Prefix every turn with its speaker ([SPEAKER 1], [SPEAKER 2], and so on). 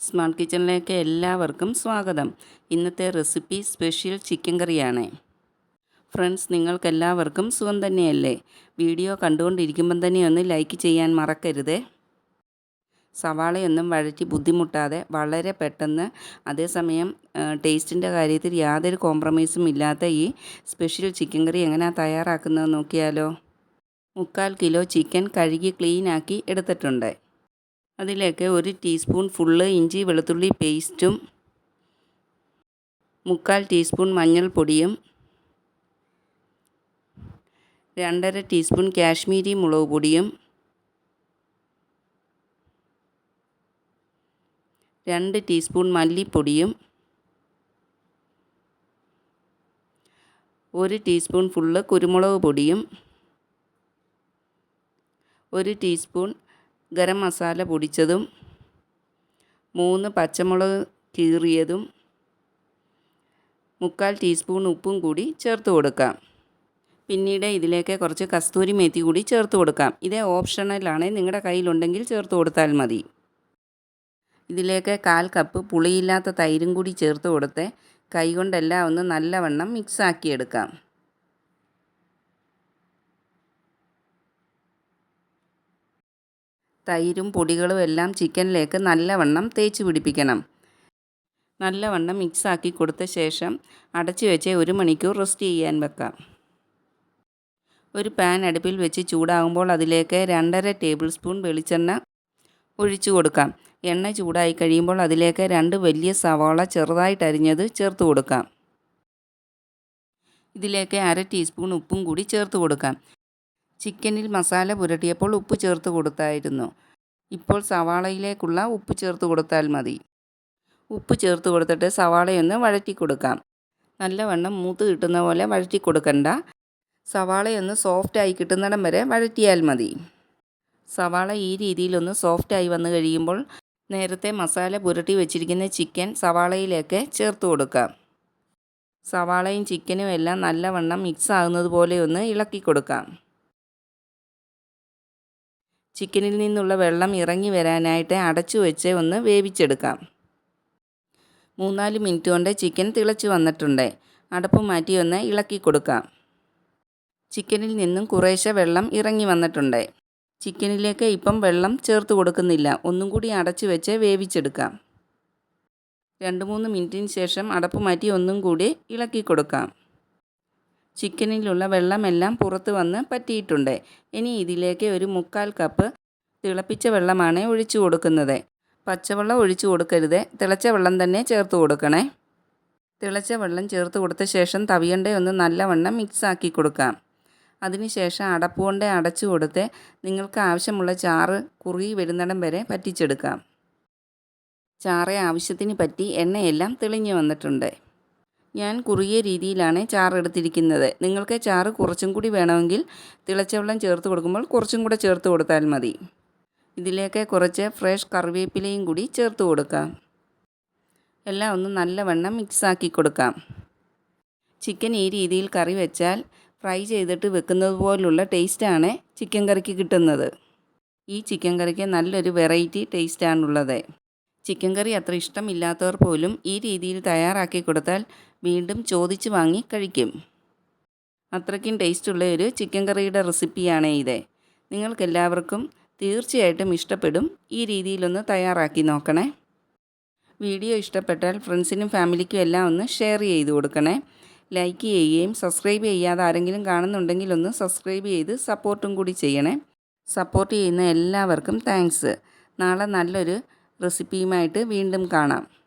[SPEAKER 1] Smart കിച്ചണിലേക്ക് എല്ലാവർക്കും സ്വാഗതം. ഇന്നത്തെ റെസിപ്പി സ്പെഷ്യൽ ചിക്കൻ കറിയാണ്. ഫ്രണ്ട്സ് നിങ്ങൾക്കെല്ലാവർക്കും സുഖം തന്നെയല്ലേ? വീഡിയോ കണ്ടുകൊണ്ടിരിക്കുമ്പം തന്നെ ഒന്ന് ലൈക്ക് ചെയ്യാൻ മറക്കരുത്. സവാളയൊന്നും വഴറ്റി ബുദ്ധിമുട്ടാതെ വളരെ പെട്ടെന്ന് അതേസമയം ടേസ്റ്റിന്റെ കാര്യത്തിൽ യാതൊരു കോംപ്രമൈസും ഇല്ലാത്ത ഈ സ്പെഷ്യൽ ചിക്കൻ കറി എങ്ങനെയാണ് തയ്യാറാക്കുന്നത് നോക്കിയാലോ? മുക്കാൽ കിലോ ചിക്കൻ കഴുകി ക്ലീനാക്കി എടുത്തിട്ടുണ്ട്. അതിലേക്ക് ഒരു ടീസ്പൂൺ ഫുള്ള് ഇഞ്ചി വെളുത്തുള്ളി പേസ്റ്റും മുക്കാൽ ടീസ്പൂൺ മഞ്ഞൾപ്പൊടിയും രണ്ടര ടീസ്പൂൺ കാശ്മീരി മുളക് പൊടിയും രണ്ട് ടീസ്പൂൺ മല്ലിപ്പൊടിയും ഒരു ടീസ്പൂൺ ഫുള്ള് കുരുമുളക് പൊടിയും ഒരു ടീസ്പൂൺ ഗരം മസാല പൊടിച്ചതും മൂന്ന് പച്ചമുളക് കീറിയതും മുക്കാൽ ടീസ്പൂൺ ഉപ്പും കൂടി ചേർത്ത് കൊടുക്കാം. പിന്നീട് ഇതിലേക്ക് കുറച്ച് കസ്തൂരി മേത്തി കൂടി ചേർത്ത് കൊടുക്കാം. ഇത് ഓപ്ഷണലാണ് നിങ്ങളുടെ കയ്യിലുണ്ടെങ്കിൽ ചേർത്ത് കൊടുത്താൽ മതി. ഇതിലേക്ക് കാൽ കപ്പ് പുളിയില്ലാത്ത തൈരും കൂടി ചേർത്ത് കൊടുത്ത് കൈകൊണ്ടെല്ലാം ഒന്ന് നല്ലവണ്ണം മിക്സാക്കി തൈരും പൊടികളും എല്ലാം ചിക്കനിലേക്ക് നല്ലവണ്ണം തേച്ച് പിടിപ്പിക്കണം. നല്ലവണ്ണം മിക്സാക്കി കൊടുത്ത ശേഷം അടച്ചു വെച്ച് ഒരു മണിക്കൂർ റെസ്റ്റ് ചെയ്യാൻ വെക്കാം. ഒരു പാൻ അടുപ്പിൽ വെച്ച് ചൂടാകുമ്പോൾ അതിലേക്ക് രണ്ടര ടേബിൾ സ്പൂൺ വെളിച്ചെണ്ണ ഒഴിച്ചു കൊടുക്കാം. എണ്ണ ചൂടായി കഴിയുമ്പോൾ അതിലേക്ക് രണ്ട് വലിയ സവാള ചെറുതായിട്ട് അരിഞ്ഞത് ചേർത്ത് കൊടുക്കാം. ഇതിലേക്ക് അര ടീസ്പൂൺ ഉപ്പും കൂടി ചേർത്ത് കൊടുക്കാം. ചിക്കനിൽ മസാല പുരട്ടിയപ്പോൾ ഉപ്പ് ചേർത്ത് കൊടുത്തായിരുന്നു. ഇപ്പോൾ സവാളയിലേക്കുള്ള ഉപ്പ് ചേർത്ത് കൊടുത്താൽ മതി. ഉപ്പ് ചേർത്ത് കൊടുത്തിട്ട് സവാളയൊന്ന് വഴറ്റി കൊടുക്കാം നല്ലവണ്ണം മൂത്ത് കിട്ടുന്ന പോലെ വഴറ്റി കൊടുക്കണ്ട സവാളയൊന്ന് സോഫ്റ്റായി കിട്ടുന്നിടം വരെ വഴറ്റിയാൽ മതി. സവാള ഈ രീതിയിലൊന്ന് സോഫ്റ്റായി വന്നു കഴിയുമ്പോൾ നേരത്തെ മസാല പുരട്ടി വെച്ചിരിക്കുന്ന ചിക്കൻ സവാളയിലേക്ക് ചേർത്ത് കൊടുക്കാം. സവാളയും ചിക്കനും എല്ലാം നല്ലവണ്ണം മിക്സ് ആകുന്നത് പോലെ ഒന്ന് ഇളക്കി കൊടുക്കാം ചിക്കനിൽ നിന്നുള്ള വെള്ളം ഇറങ്ങി വരാനായിട്ട് അടച്ചു വെച്ച് ഒന്ന് വേവിച്ചെടുക്കാം. മൂന്നാൽ മിനിറ്റ് കൊണ്ട് ചിക്കൻ തിളച്ച് വന്നിട്ടുണ്ട്. അടപ്പ് മാറ്റി ഒന്ന് ഇളക്കി കൊടുക്കാം. ചിക്കനിൽ നിന്നും കുറേശ്ശെ വെള്ളം ഇറങ്ങി വന്നിട്ടുണ്ട്. ചിക്കനിലേക്ക് ഇപ്പം വെള്ളം ചേർത്ത് കൊടുക്കുന്നില്ല. ഒന്നും കൂടി അടച്ചു വെച്ച് വേവിച്ചെടുക്കാം. രണ്ട് മൂന്ന് മിനിറ്റിന് ശേഷം അടപ്പ് മാറ്റി ഒന്നും കൂടി ഇളക്കി കൊടുക്കാം. ചിക്കനിലുള്ള വെള്ളമെല്ലാം പുറത്ത് വന്ന് പറ്റിയിട്ടുണ്ട്. ഇനി ഇതിലേക്ക് ഒരു മുക്കാൽ കപ്പ് തിളപ്പിച്ച വെള്ളമാണ് ഒഴിച്ചു കൊടുക്കുന്നത്. പച്ചവെള്ളം ഒഴിച്ചു കൊടുക്കരുത്. തിളച്ച വെള്ളം തന്നെ ചേർത്ത് കൊടുക്കണേ. തിളച്ച വെള്ളം ചേർത്ത് കൊടുത്ത ശേഷം തവിയണ്ട ഒന്ന് നല്ലവണ്ണം മിക്സ് ആക്കി കൊടുക്കാം. അതിനുശേഷം അടപ്പ് കൊണ്ട് അടച്ചു കൊടുത്ത് നിങ്ങൾക്ക് ആവശ്യമുള്ള ചാറ് കുറുകി വരുന്നിടം വരെ പറ്റിച്ചെടുക്കാം. ചാറ് ആവശ്യത്തിന് പറ്റി എണ്ണയെല്ലാം തെളിഞ്ഞു വന്നിട്ടുണ്ട്. ഞാൻ കുറുകിയ രീതിയിലാണ് ചാറ് എടുത്തിരിക്കുന്നത്. നിങ്ങൾക്ക് ചാറ് കുറച്ചും കൂടി വേണമെങ്കിൽ തിളച്ച വെള്ളം ചേർത്ത് കൊടുക്കുമ്പോൾ കുറച്ചും കൂടെ ചേർത്ത് കൊടുത്താൽ മതി. ഇതിലേക്ക് കുറച്ച് ഫ്രഷ് കറിവേപ്പിലയും കൂടി ചേർത്ത് കൊടുക്കാം. എല്ലാം ഒന്ന് നല്ലവണ്ണം മിക്സ് ആക്കി കൊടുക്കാം. ചിക്കൻ ഈ രീതിയിൽ കറി വെച്ചാൽ ഫ്രൈ ചെയ്തിട്ട് വെക്കുന്നത് പോലുള്ള ടേസ്റ്റാണ് ചിക്കൻ കറിക്ക് കിട്ടുന്നത്. ഈ ചിക്കൻ കറിക്ക് നല്ലൊരു വെറൈറ്റി ടേസ്റ്റാണുള്ളത് ചിക്കൻ കറി അത്ര ഇഷ്ടമില്ലാത്തവർ പോലും ഈ രീതിയിൽ തയ്യാറാക്കി കൊടുത്താൽ വീണ്ടും ചോദിച്ച് വാങ്ങി കഴിക്കും. അത്രയ്ക്കും ടേസ്റ്റുള്ള ഒരു ചിക്കൻ കറിയുടെ റെസിപ്പിയാണ് ഇത്. നിങ്ങൾക്കെല്ലാവർക്കും തീർച്ചയായിട്ടും ഇഷ്ടപ്പെടും. ഈ രീതിയിലൊന്ന് തയ്യാറാക്കി നോക്കണേ. വീഡിയോ ഇഷ്ടപ്പെട്ടാൽ ഫ്രണ്ട്സിനും ഫാമിലിക്കും എല്ലാം ഒന്ന് ഷെയർ ചെയ്ത് കൊടുക്കണേ. ലൈക്ക് ചെയ്യുകയും സബ്സ്ക്രൈബ് ചെയ്യാതെ ആരെങ്കിലും കാണുന്നുണ്ടെങ്കിൽ ഒന്ന് സബ്സ്ക്രൈബ് ചെയ്ത് സപ്പോർട്ടും കൂടി ചെയ്യണേ. സപ്പോർട്ട് ചെയ്യുന്ന എല്ലാവർക്കും താങ്ക്സ്. നാളെ നല്ലൊരു റെസിപ്പിയുമായിട്ട് വീണ്ടും കാണാം.